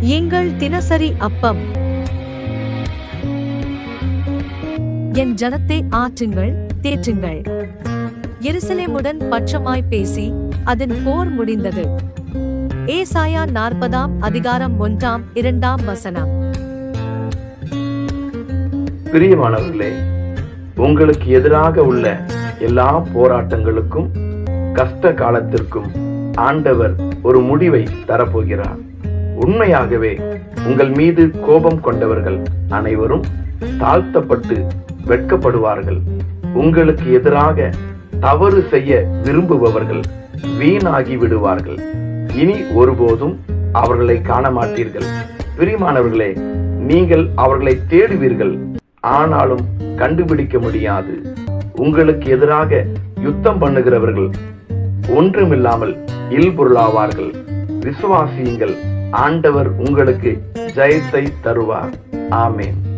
எங்கள் தினசரி அப்பம். என் ஜனத்தை ஆற்றுங்கள் தேற்றுங்கள். எருசலேமுடன் பட்சமாய் பேசி அதன் போர் முடிந்தது. ஏசாயா நாற்பதாம் அதிகாரம் ஒன்றாம் இரண்டாம் வசனம். பிரியமானவர்களே உங்களுக்கு எதிராக உள்ள எல்லா போராட்டங்களுக்கும் கஷ்ட காலத்திற்கும் ஆண்டவர் ஒரு முடிவை தரப்போகிறார். உண்மையாகவே உங்கள் மீது கோபம் கொண்டவர்கள் அனைவரும் தாழ்த்தப்பட்டு வெட்கப்படுவார்கள். உங்களுக்கு எதிராக தவறு செய்ய விரும்புபவர்கள் வீணாகி விடுவார்கள் இனி ஒருபோதும் அவர்களை காண மாட்டீர்கள் பிரியமானவர்களே நீங்கள் அவர்களை தேடுவீர்கள். ஆனாலும் கண்டுபிடிக்க முடியாது. உங்களுக்கு எதிராக யுத்தம் பண்ணுகிறவர்கள் ஒன்றுமில்லாமல் இல்பொருளாவார்கள். விசுவாசியுங்கள். ஆண்டவர் உங்களுக்கு ஜெயத்தை தருவார். ஆமேன்.